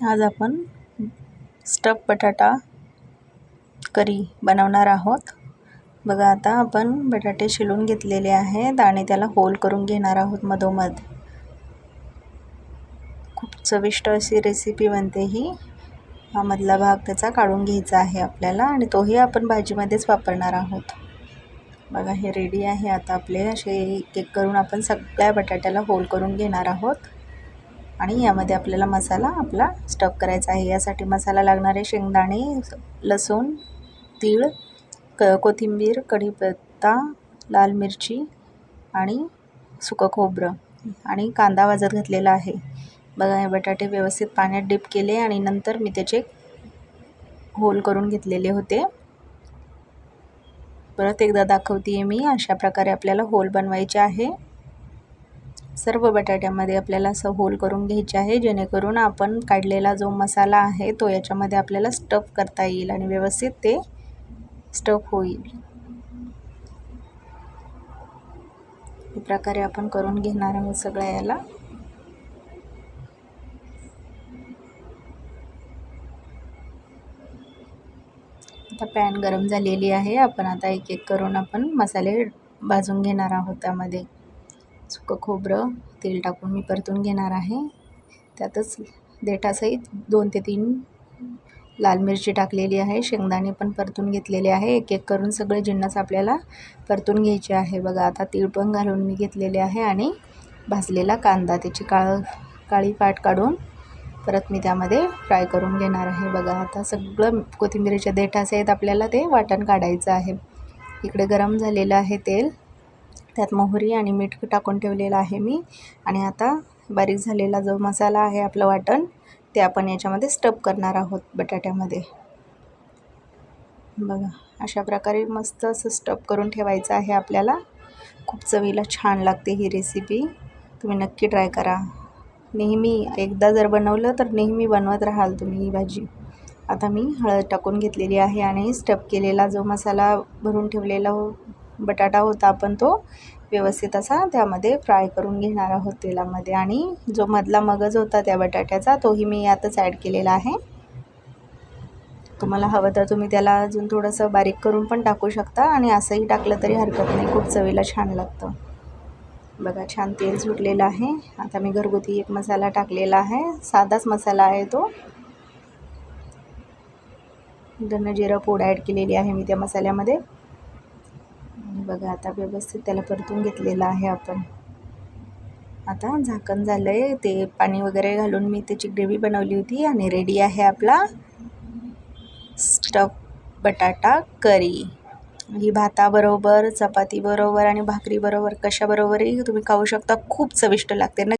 आज आपण स्टफ बटाटा करी बनवणार आहोत. बघा आता आपण बटाटे शिलून घेतलेले आहेत आणि त्याला होल करून घेणार आहोत मधोमध. खूप चविष्ट अशी रेसिपी बनते ही. हा मधला भाग त्याचा काढून घ्यायचा आहे आपल्याला आणि तोही आपण भाजीमध्येच वापरणार आहोत. बघा हे रेडी आहे. आता आपले असे एक एक करून आपण सगळ्या बटाट्याला होल करून घेणार आहोत. आणि यामध्ये आपल्याला मसाला आपला स्टफ करायचा आहे. यासाठी मसाला लागणारे शेंगदाणे लसूण तीळ क कोथिंबीर कढीपत्ता लाल मिरची आणि सुकं खोबरं आणि कांदा वाजत घातलेला आहे. बघा हे बटाटे व्यवस्थित पाण्यात डिप केले आणि नंतर मी त्याचे होल करून घेतलेले होते. परत एकदा दाखवते आहे मी अशा प्रकारे आपल्याला होल बनवायचे आहे. सर्व बटाट्यामध्ये आपल्याला असं होल करून घ्यायचे आहे जेणेकरून आपण काढलेला जो मसाला आहे तो याच्यामध्ये आपल्याला स्टफ करता येईल आणि व्यवस्थित ते स्टफ होईल. प्रकारे आपण करून घेणार आहोत सगळ्या याला आता पॅन गरम झालेली आहे आपण आता एक एक करून आपण मसाले भाजून घेणार आहोत त्यामध्ये. सुकं खोबरं तेल टाकून मी परतून घेणार आहे. त्यातच देठासहित दोन ते तीन लाल मिरची टाकलेली आहे. शेंगदाणे पण परतून घेतलेले आहे. एक एक करून सगळे जिन्नस आपल्याला परतून घ्यायचे आहे. बघा आता तीळ पण घालून मी घेतलेले आहे आणि भाजलेला कांदा. त्याची काळ काळी पाट काढून परत मी त्यामध्ये फ्राय करून घेणार आहे. बघा आता सगळं कोथिंबिरीच्या देठासहित आपल्याला ते वाटण काढायचं आहे. इकडे गरम झालेलं आहे तेल. त्यात मोहरी आणि मीठ टाकून ठेवलेलं आहे मी. आणि आता बारीक झालेला जो मसाला आहे आपलं वाटण ते आपण याच्यामध्ये स्टप करणार आहोत बटाट्यामध्ये. बघा अशा प्रकारे मस्त असं स्टप करून ठेवायचं आहे आपल्याला. खूप चवीला छान लागते ही रेसिपी तुम्ही नक्की ट्राय करा. नेहमी एकदा जर बनवलं तर नेहमी बनवत राहाल तुम्ही ही भाजी. आता मी हळद टाकून घेतलेली आहे आणि स्टप केलेला जो मसाला भरून ठेवलेला बटाटा होता आपण तो व्यवस्थित असा त्यामध्ये फ्राय करून घेणार आहोत तेलामध्ये. आणि जो मधला मगज होता त्या बटाट्याचा तोही मी यातच ॲड केलेला आहे. तुम्हाला हवं तर तुम्ही त्याला अजून थोडंसं बारीक करून पण टाकू शकता आणि असंही टाकलं तरी हरकत नाही खूप चवीला छान लागतं. बघा छान तेल सुटलेलं आहे. आता मी घरगुती एक मसाला टाकलेला आहे. साधाच मसाला आहे तो. धन जिरं पूड ॲड केलेली आहे मी त्या मसाल्यामध्ये. बघा आता व्यवस्थित त्याला परतून घेतलेलं आहे आपण. आता झाकण झालं आहे ते पाणी वगैरे घालून मी त्याची ग्रेव्ही बनवली होती आणि रेडी आहे आपला स्टफ बटाटा करी ही भाताबरोबर चपातीबरोबर आणि भाकरीबरोबर कशाबरोबरही तुम्ही खाऊ शकता. खूप चविष्ट लागते. ना